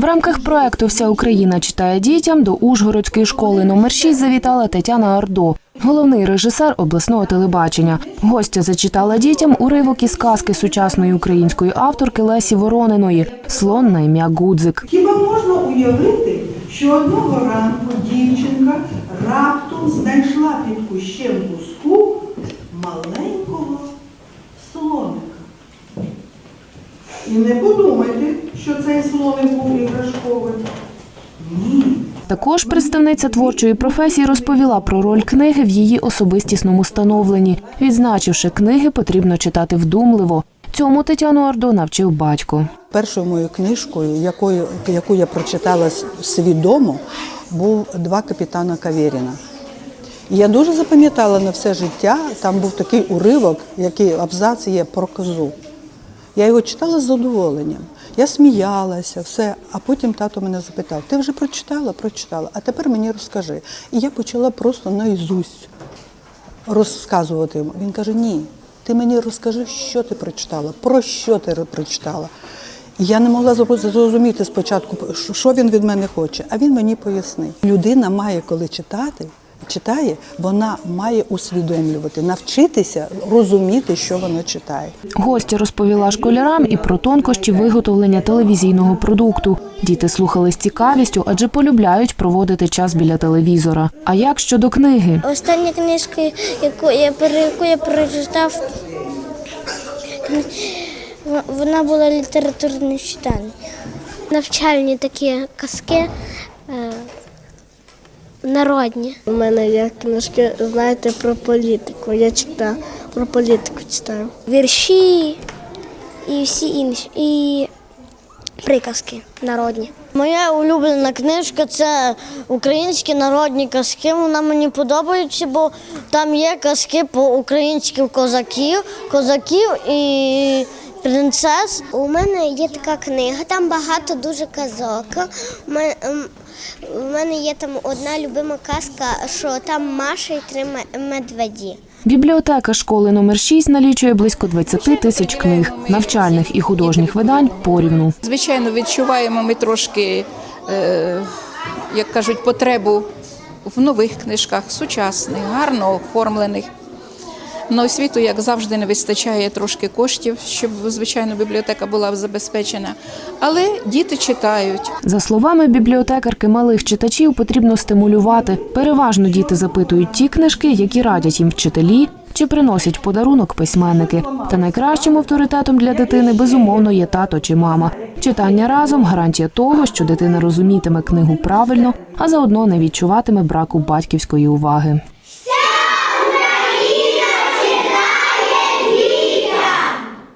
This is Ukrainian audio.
В рамках проекту Вся Україна читає дітям до Ужгородської школи номер 6 завітала Тетяна Ардо, головний режисер обласного телебачення. Гостя зачитала дітям уривок із казки сучасної української авторки Лесі Ворониної Слон на ім'я Гудзик. Хіба можна уявити, що одного ранку дівчинка раптом знайшла під кущем куску маленького слоника? І не подумайте, що цей слоник був іграшковим. Ні. Також представниця творчої професії розповіла про роль книги в її особистісному становленні, відзначивши, книги потрібно читати вдумливо. Цьому Тетяну Ардо навчив батько. Першою моєю книжкою, якою, яку я прочитала свідомо, був два капітана Кавєріна. Я дуже запам'ятала на все життя. Там був такий уривок, який абзац є про козу. Я його читала з задоволенням. Я сміялася, все. А потім тато мене запитав: ти вже прочитала? Прочитала. А тепер мені розкажи. І я почала просто наізусть розказувати йому. Він каже: Ні, ти мені розкажи, що ти прочитала, про що ти прочитала. Я не могла зрозуміти спочатку, що він від мене хоче, а він мені пояснив. Людина має, коли читати, читає, вона має усвідомлювати, навчитися розуміти, що вона читає. Гостя розповіла школярам і про тонкощі виготовлення телевізійного продукту. Діти слухали з цікавістю, адже полюбляють проводити час біля телевізора. А як щодо книги? Остання книжка, яку я яку я прочитав, вона була літературне читання. Навчальні такі казки народні. У мене є книжки, знаєте, про політику. Я читаю про політику читаю. Вірші і всі інші. І приказки народні. Моя улюблена книжка це українські народні казки. Вона мені подобається, бо там є казки по українських козаків, козаків і принцес. У мене є така книга, там багато дуже казок. У мене, у мене є там одна любима казка, що там Маша і три медведі. Бібліотека школи номер 6 налічує близько 20 тисяч книг, навчальних і художніх видань порівну. Звичайно, відчуваємо ми трошки, е, як кажуть, потребу в нових книжках, сучасних, гарно оформлених. На освіту, як завжди, не вистачає трошки коштів, щоб, звичайно, бібліотека була забезпечена. Але діти читають. За словами бібліотекарки, малих читачів потрібно стимулювати. Переважно діти запитують ті книжки, які радять їм вчителі чи приносять подарунок письменники. Та найкращим авторитетом для дитини безумовно є тато чи мама. Читання разом гарантія того, що дитина розумітиме книгу правильно, а заодно не відчуватиме браку батьківської уваги.